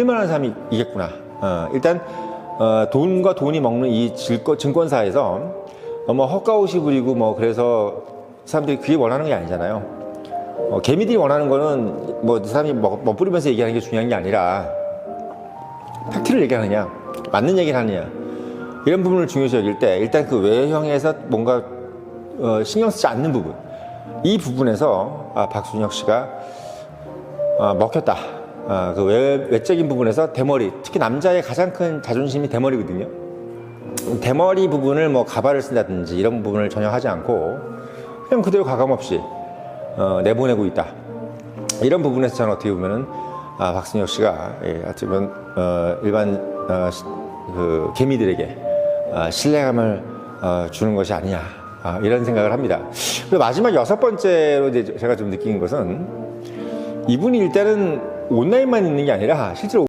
쓸만한 사람이 이겠구나. 어, 일단 어, 돈과 돈이 먹는 이 질거, 증권사에서 너무 헛가옷이 부리고 뭐 그래서 사람들이 그게 원하는 게 아니잖아요. 어, 개미들이 원하는 거는 뭐그 사람이 먹, 멋부리면서 얘기하는 게 중요한 게 아니라 팩트를 얘기하느냐, 맞는 얘기를 하느냐 이런 부분을 중요시 여길 때 일단 그 외형에서 뭔가 어, 신경 쓰지 않는 부분 이 부분에서 아, 박순혁 씨가 아, 먹혔다. 아, 그 외, 외적인 부분에서 대머리, 특히 남자의 가장 큰 자존심이 대머리거든요. 대머리 부분을 뭐 가발을 쓴다든지 이런 부분을 전혀 하지 않고 그냥 그대로 가감없이 어, 내보내고 있다. 이런 부분에서 저는 어떻게 보면은 아, 박순혁 씨가 예, 어떻게 보면 어, 일반 어, 시- 그 개미들에게 아, 신뢰감을 어, 주는 것이 아니냐 아, 이런 생각을 합니다. 그리고 마지막 여섯 번째로 이제 제가 좀 느낀 것은 이분이 일단은 온라인만 있는 게 아니라 실제로